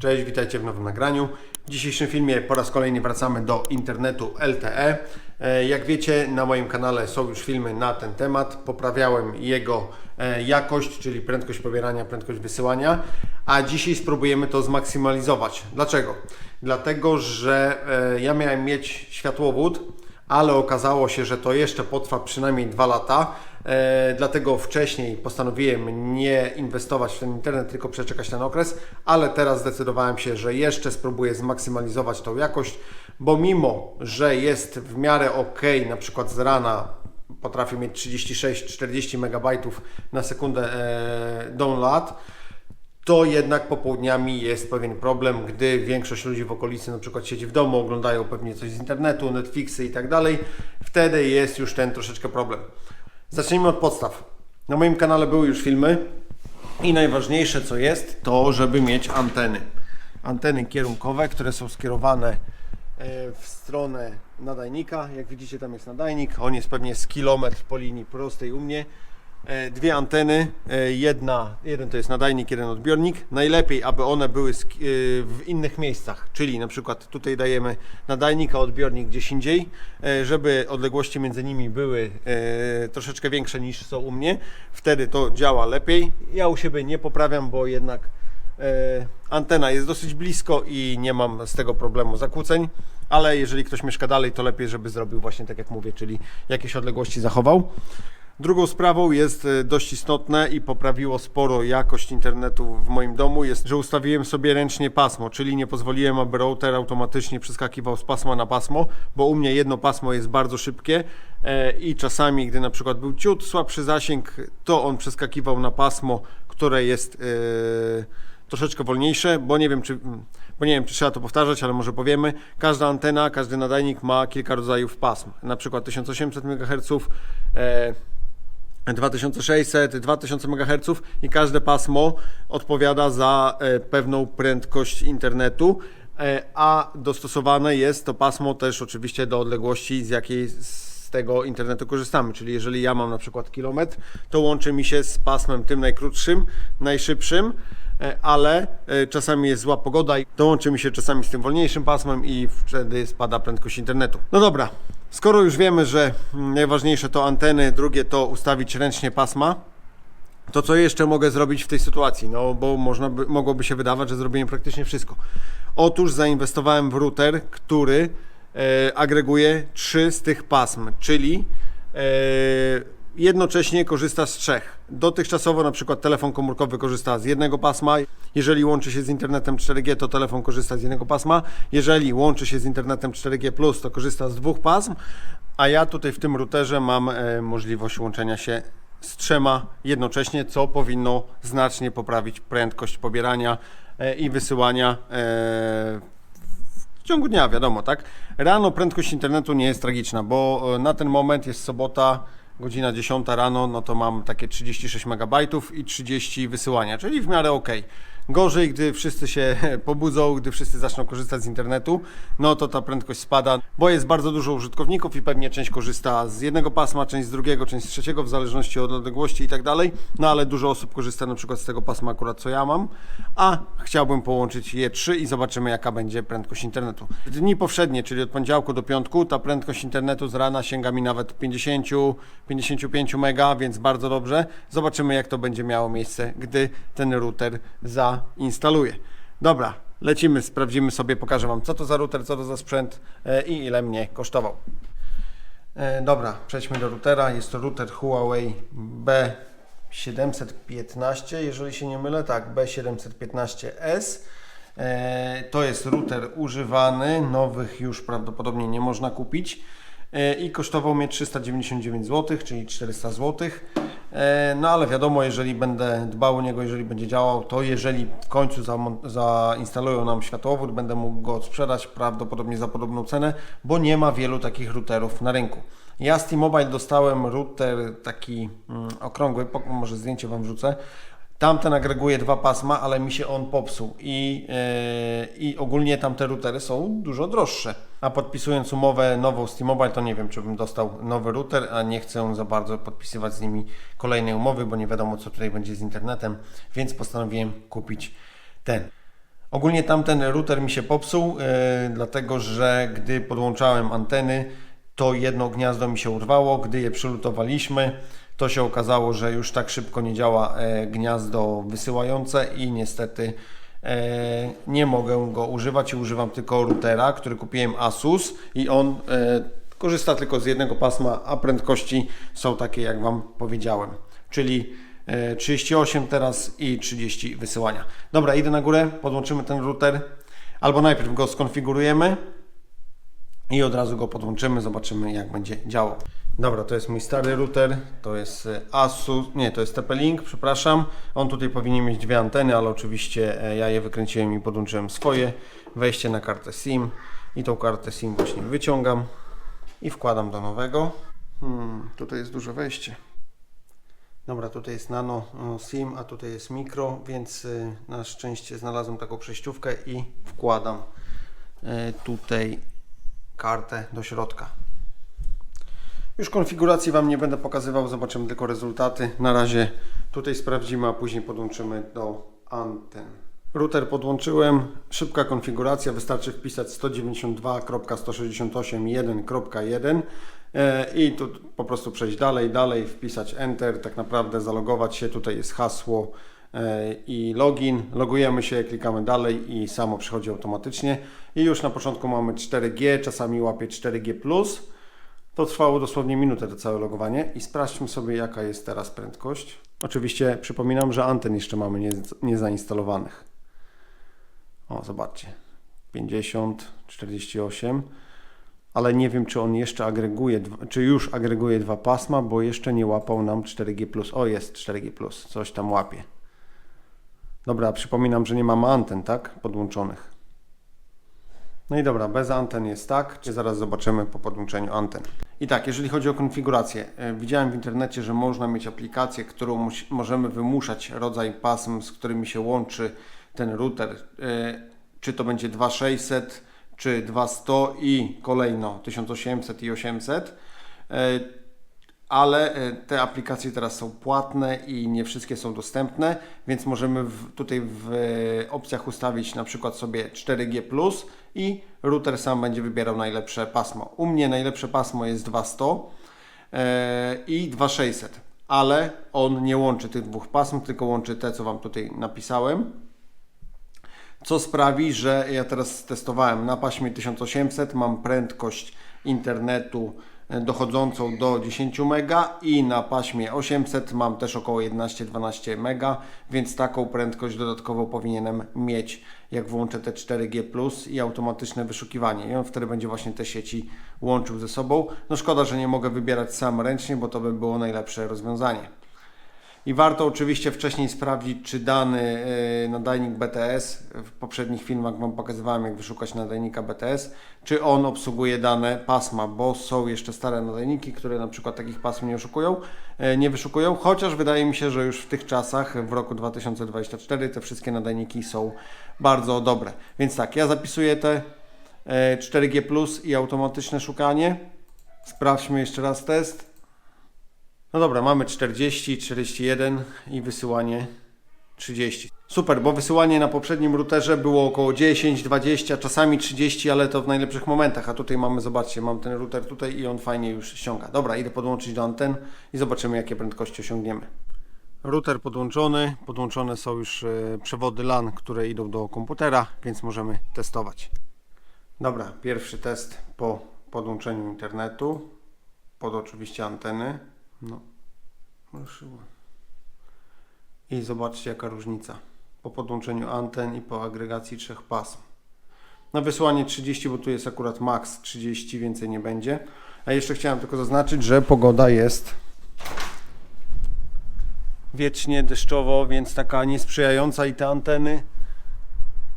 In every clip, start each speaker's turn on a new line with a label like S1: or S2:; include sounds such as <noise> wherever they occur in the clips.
S1: Cześć, witajcie w nowym nagraniu. W dzisiejszym filmie po raz kolejny wracamy do internetu LTE. E, Jak wiecie, na moim kanale są już filmy na ten temat. Poprawiałem jego e, jakość, czyli prędkość pobierania, prędkość wysyłania, a dzisiaj spróbujemy to zmaksymalizować. Dlaczego? Dlatego, że e, ja miałem mieć światłowód, ale okazało się, że to jeszcze potrwa przynajmniej dwa lata. E, dlatego wcześniej postanowiłem nie inwestować w ten internet, tylko przeczekać ten okres, ale teraz zdecydowałem się, że jeszcze spróbuję zmaksymalizować tą jakość, bo mimo, że jest w miarę ok, na przykład z rana potrafię mieć 36-40 MB na sekundę e, download, to jednak popołudniami jest pewien problem, gdy większość ludzi w okolicy na przykład siedzi w domu, oglądają pewnie coś z internetu, Netflixy i tak dalej, wtedy jest już ten troszeczkę problem. Zacznijmy od podstaw. Na moim kanale były już filmy i najważniejsze co jest, to żeby mieć anteny. Anteny kierunkowe, które są skierowane e, w stronę nadajnika. Jak widzicie tam jest nadajnik, on jest pewnie z kilometr po linii prostej u mnie. E, Dwie anteny, e, jedna, jeden to jest nadajnik, jeden odbiornik. Najlepiej, aby one były e, w innych miejscach, czyli na przykład tutaj dajemy nadajnik, a odbiornik gdzieś indziej, żeby odległości między nimi były troszeczkę większe niż są u mnie. Wtedy to działa lepiej. Ja u siebie nie poprawiam, bo jednak antena jest dosyć blisko i nie mam z tego problemu zakłóceń, ale jeżeli ktoś mieszka dalej, to lepiej, żeby zrobił właśnie tak jak mówię, czyli jakieś odległości zachował. Drugą sprawą jest e, dość istotne i poprawiło sporo jakość internetu w moim domu, jest, że ustawiłem sobie ręcznie pasmo, czyli nie pozwoliłem, aby router automatycznie przeskakiwał z pasma na pasmo, bo u mnie jedno pasmo jest bardzo szybkie e, i czasami, gdy na przykład był ciut słabszy zasięg, to on przeskakiwał na pasmo, które jest e, troszeczkę wolniejsze, bo nie wiem, czy, bo nie wiem, czy trzeba to powtarzać, ale może powiemy. Każda antena, każdy nadajnik ma kilka rodzajów pasm, na przykład 1800 MHz, 2600, 2000 MHz i każde pasmo odpowiada za e, pewną prędkość internetu, e, a dostosowane jest to pasmo też oczywiście do odległości, z jakiej z tego internetu korzystamy. Czyli jeżeli ja mam na przykład kilometr, to łączy mi się z pasmem tym najkrótszym, najszybszym, e, ale czasami jest zła pogoda i to łączy mi się czasami z tym wolniejszym pasmem i wtedy spada prędkość internetu. No dobra, skoro już wiemy, że najważniejsze to anteny, drugie to ustawić ręcznie pasma, to co jeszcze mogę zrobić w tej sytuacji? No bo można by, mogłoby się wydawać, że zrobiłem praktycznie wszystko. Otóż zainwestowałem w router, który e, agreguje trzy z tych pasm, czyli e, jednocześnie korzysta z trzech. Dotychczasowo na przykład telefon komórkowy korzysta z jednego pasma. Jeżeli łączy się z internetem 4G, to telefon korzysta z jednego pasma. Jeżeli łączy się z internetem 4G+, to korzysta z dwóch pasm. A ja tutaj w tym routerze mam e, możliwość łączenia się z trzema jednocześnie, co powinno znacznie poprawić prędkość pobierania e, i wysyłania e, w ciągu dnia, wiadomo, tak? Rano prędkość internetu nie jest tragiczna, bo na ten moment jest sobota, godzina 10 rano, no to mam takie 36 MB i 30 wysyłania, czyli w miarę ok. Gorzej, gdy wszyscy się <laughs> pobudzą, gdy wszyscy zaczną korzystać z internetu, no to ta prędkość spada, bo jest bardzo dużo użytkowników i pewnie część korzysta z jednego pasma, część z drugiego, część z trzeciego, w zależności od odległości i tak dalej. No ale dużo osób korzysta na przykład z tego pasma akurat co ja mam, a chciałbym połączyć je trzy i zobaczymy jaka będzie prędkość internetu. W dni powszednie, czyli od poniedziałku do piątku, ta prędkość internetu z rana sięga mi nawet 50-55 mega, więc bardzo dobrze. Zobaczymy jak to będzie miało miejsce, gdy ten router zainstaluje. Dobra, lecimy, sprawdzimy sobie, pokażę Wam co to za router, co to za sprzęt e, i ile mnie kosztował. E, Dobra, przejdźmy do routera. Jest to router Huawei B715, jeżeli się nie mylę, tak, B715S. E, To jest router używany, nowych już prawdopodobnie nie można kupić i kosztował mnie 399 zł, czyli 400 zł. E, No ale wiadomo, jeżeli będę dbał o niego, jeżeli będzie działał, to jeżeli w końcu zainstalują nam światłowód, będę mógł go sprzedać prawdopodobnie za podobną cenę, bo nie ma wielu takich routerów na rynku. Ja z T-Mobile dostałem router taki mm, okrągły, może zdjęcie Wam wrzucę. Tamten agreguje dwa pasma, ale mi się on popsuł i, yy, i ogólnie tamte routery są dużo droższe. A podpisując umowę nową z T-Mobile, to nie wiem, czy bym dostał nowy router, a nie chcę za bardzo podpisywać z nimi kolejnej umowy, bo nie wiadomo, co tutaj będzie z internetem, więc postanowiłem kupić ten. Ogólnie tamten router mi się popsuł, e, dlatego że gdy podłączałem anteny, to jedno gniazdo mi się urwało. Gdy je przylutowaliśmy, to się okazało, że już tak szybko nie działa e, gniazdo wysyłające i niestety e, nie mogę go używać i używam tylko routera, który kupiłem Asus i on e, korzysta tylko z jednego pasma, a prędkości są takie jak Wam powiedziałem, czyli e, 38 teraz i 30 wysyłania. Dobra, idę na górę, podłączymy ten router, albo najpierw go skonfigurujemy i od razu go podłączymy, zobaczymy jak będzie działał. Dobra, to jest mój stary router, to jest e, Asus, nie, to jest TP-Link, przepraszam. On tutaj powinien mieć dwie anteny, ale oczywiście e, ja je wykręciłem i podłączyłem swoje. Wejście na kartę SIM i tą kartę SIM właśnie wyciągam i wkładam do nowego. Hmm, tutaj jest duże wejście. Dobra, tutaj jest nano SIM, a tutaj jest mikro, więc e, na szczęście znalazłem taką przejściówkę i wkładam tutaj kartę do środka. Już konfiguracji Wam nie będę pokazywał, zobaczymy tylko rezultaty. Na razie tutaj sprawdzimy, a później podłączymy do anten. Router podłączyłem, szybka konfiguracja, wystarczy wpisać 192.168.1.1 e, i tu po prostu przejść dalej, dalej, wpisać Enter, tak naprawdę zalogować się, tutaj jest hasło e, i login, logujemy się, klikamy dalej i samo przychodzi automatycznie. I już na początku mamy 4G, czasami łapie 4G+, to trwało dosłownie minutę to całe logowanie i sprawdźmy sobie jaka jest teraz prędkość. Oczywiście przypominam, że anten jeszcze mamy nie, nie zainstalowanych. O, zobaczcie. 50, 48, ale nie wiem czy on jeszcze agreguje, czy już agreguje dwa pasma, bo jeszcze nie łapał nam 4G+. O, jest 4G+, coś tam łapie. Dobra, przypominam, że nie mamy anten, tak? Podłączonych. No i dobra, bez anten jest tak, czy zaraz zobaczymy po podłączeniu anten. I tak, jeżeli chodzi o konfigurację, e, widziałem w internecie, że można mieć aplikację, którą możemy wymuszać rodzaj pasm, z którymi się łączy ten router. E, Czy to będzie 2600, czy 2100 i kolejno 1800 i 800. Ale e, te aplikacje teraz są płatne i nie wszystkie są dostępne, więc możemy w, tutaj w e, opcjach ustawić na przykład sobie 4G i router sam będzie wybierał najlepsze pasmo. U mnie najlepsze pasmo jest 200 e, i 2600, ale on nie łączy tych dwóch pasm, tylko łączy te, co Wam tutaj napisałem co sprawi, że ja teraz testowałem na paśmie 1800, mam prędkość internetu dochodzącą do 10 mega i na paśmie 800 mam też około 11-12 mega, więc taką prędkość dodatkowo powinienem mieć, jak włączę te 4G+, i automatyczne wyszukiwanie. I on wtedy będzie właśnie te sieci łączył ze sobą. No szkoda, że nie mogę wybierać sam ręcznie, bo to by było najlepsze rozwiązanie. I warto oczywiście wcześniej sprawdzić, czy dany y, nadajnik BTS, w poprzednich filmach Wam pokazywałem, jak wyszukać nadajnika BTS, czy on obsługuje dane pasma, bo są jeszcze stare nadajniki, które na przykład takich pasm nie oszukują, y, nie wyszukują, chociaż wydaje mi się, że już w tych czasach, w roku 2024, te wszystkie nadajniki są bardzo dobre. Więc tak, ja zapisuję te y, 4G i automatyczne szukanie. Sprawdźmy jeszcze raz test. No dobra, mamy 40, 41 i wysyłanie 30. Super, bo wysyłanie na poprzednim routerze było około 10, 20, czasami 30, ale to w najlepszych momentach. A tutaj mamy, zobaczcie, mam ten router tutaj i on fajnie już ściąga. Dobra, idę podłączyć do anten i zobaczymy, jakie prędkości osiągniemy. Router podłączony, podłączone są już e, przewody LAN, które idą do komputera, więc możemy testować. Dobra, pierwszy test po podłączeniu internetu, pod oczywiście anteny. No, ruszyło. I zobaczcie jaka różnica po podłączeniu anten i po agregacji trzech pasm. Na wysłanie 30, bo tu jest akurat max 30, więcej nie będzie. A jeszcze chciałem tylko zaznaczyć, że pogoda jest wiecznie deszczowo, więc taka niesprzyjająca i te anteny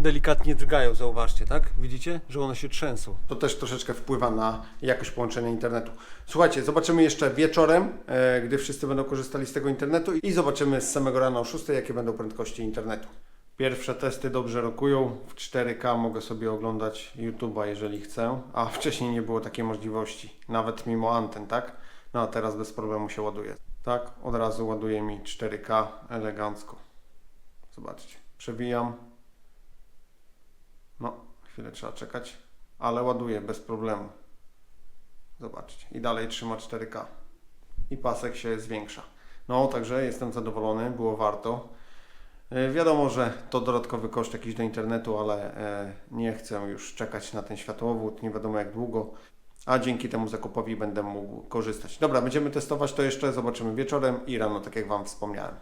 S1: delikatnie drgają, zauważcie, tak? Widzicie, że one się trzęsą. To też troszeczkę wpływa na jakość połączenia internetu. Słuchajcie, zobaczymy jeszcze wieczorem, e, gdy wszyscy będą korzystali z tego internetu i zobaczymy z samego rana o 6, jakie będą prędkości internetu. Pierwsze testy dobrze rokują. W 4K mogę sobie oglądać YouTube'a, jeżeli chcę, a wcześniej nie było takiej możliwości, nawet mimo anten, tak? No a teraz bez problemu się ładuje. Tak, od razu ładuje mi 4K elegancko. Zobaczcie, przewijam. Chwilę trzeba czekać, ale ładuje bez problemu. Zobaczcie. I dalej trzyma 4K. I pasek się zwiększa. No, także jestem zadowolony, było warto. E, Wiadomo, że to dodatkowy koszt jakiś do internetu, ale e, nie chcę już czekać na ten światłowód, nie wiadomo jak długo, a dzięki temu zakupowi będę mógł korzystać. Dobra, będziemy testować to jeszcze, zobaczymy wieczorem i rano, tak jak Wam wspomniałem.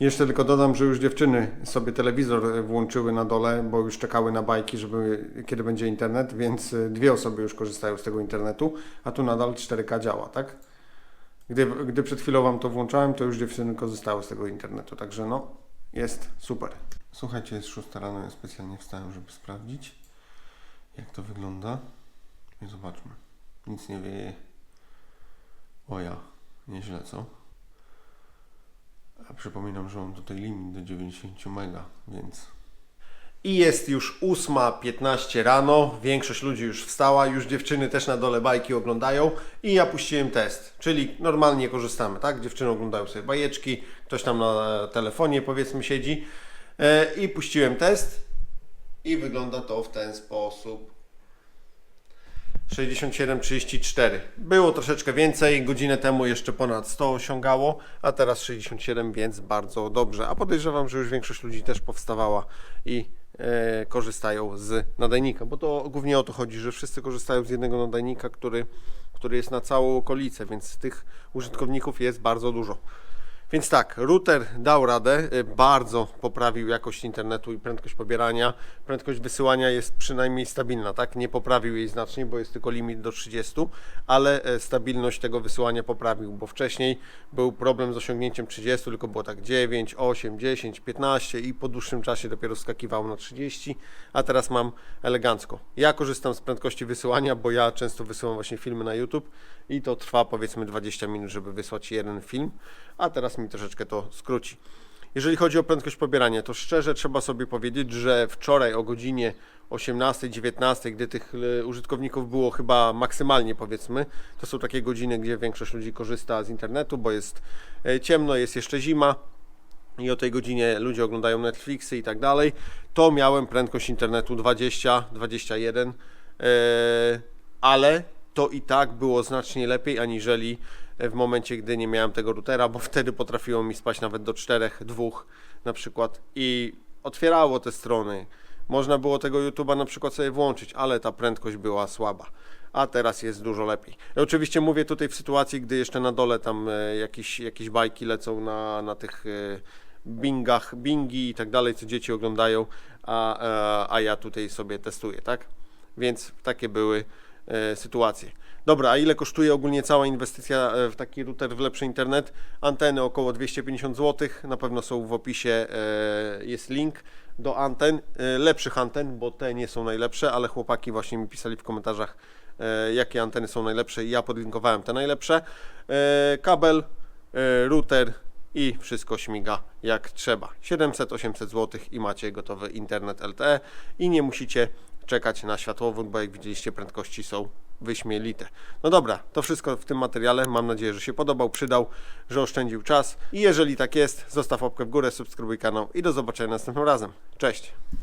S1: Jeszcze tylko dodam, że już dziewczyny sobie telewizor włączyły na dole, bo już czekały na bajki, żeby kiedy będzie internet, więc y, dwie osoby już korzystają z tego internetu, a tu nadal 4K działa, tak? Gdy, gdy przed chwilą Wam to włączałem, to już dziewczyny korzystały z tego internetu, także no, jest super. Słuchajcie, jest 6 rano, ja specjalnie wstałem, żeby sprawdzić, jak to wygląda. I zobaczmy. Nic nie wieje. O ja, nieźle, co? A przypominam, że mam tutaj limit do 90 mega, więc. I jest już 8.15 rano, większość ludzi już wstała, już dziewczyny też na dole bajki oglądają i ja puściłem test, czyli normalnie korzystamy, tak? Dziewczyny oglądają sobie bajeczki, ktoś tam na telefonie powiedzmy siedzi e, i puściłem test i wygląda to w ten sposób. 67,34. Było troszeczkę więcej, godzinę temu jeszcze ponad 100 osiągało, a teraz 67, więc bardzo dobrze. A podejrzewam, że już większość ludzi też powstawała i e, korzystają z nadajnika, bo to głównie o to chodzi, że wszyscy korzystają z jednego nadajnika, który, który jest na całą okolicę, więc tych użytkowników jest bardzo dużo. Więc tak, router dał radę, y, bardzo poprawił jakość internetu i prędkość pobierania. Prędkość wysyłania jest przynajmniej stabilna, tak? Nie poprawił jej znacznie, bo jest tylko limit do 30, ale e, stabilność tego wysyłania poprawił, bo wcześniej był problem z osiągnięciem 30, tylko było tak 9, 8, 10, 15 i po dłuższym czasie dopiero skakiwało na 30, a teraz mam elegancko. Ja korzystam z prędkości wysyłania, bo ja często wysyłam właśnie filmy na YouTube i to trwa powiedzmy 20 minut, żeby wysłać jeden film, a teraz mi troszeczkę to skróci. Jeżeli chodzi o prędkość pobierania, to szczerze trzeba sobie powiedzieć, że wczoraj o godzinie 18-19, gdy tych e, użytkowników było chyba maksymalnie powiedzmy, to są takie godziny, gdzie większość ludzi korzysta z internetu, bo jest e, ciemno, jest jeszcze zima i o tej godzinie ludzie oglądają Netflixy i tak dalej, to miałem prędkość internetu 20, 21, e, ale to i tak było znacznie lepiej aniżeli w momencie, gdy nie miałem tego routera, bo wtedy potrafiło mi spać nawet do 4, 2 na przykład i otwierało te strony. Można było tego YouTube'a na przykład sobie włączyć, ale ta prędkość była słaba. A teraz jest dużo lepiej. Oczywiście mówię tutaj w sytuacji, gdy jeszcze na dole tam e, jakieś, jakieś bajki lecą na, na tych e, bingach, bingi i tak dalej, co dzieci oglądają, a, e, a ja tutaj sobie testuję, tak? Więc takie były sytuacje. Dobra, a ile kosztuje ogólnie cała inwestycja e, w taki router w lepszy internet? Anteny około 250 zł, na pewno są w opisie, e, jest link do anten, e, lepszych anten, bo te nie są najlepsze, ale chłopaki właśnie mi pisali w komentarzach, jakie anteny są najlepsze i ja podlinkowałem te najlepsze. Kabel, router i wszystko śmiga jak trzeba. 700-800 zł i macie gotowy internet LTE i nie musicie czekać na światłowód, bo jak widzieliście prędkości są wyśmielite. No dobra, to wszystko w tym materiale. Mam nadzieję, że się podobał, przydał, że oszczędził czas. I jeżeli tak jest, zostaw łapkę w górę, subskrybuj kanał i do zobaczenia następnym razem. Cześć!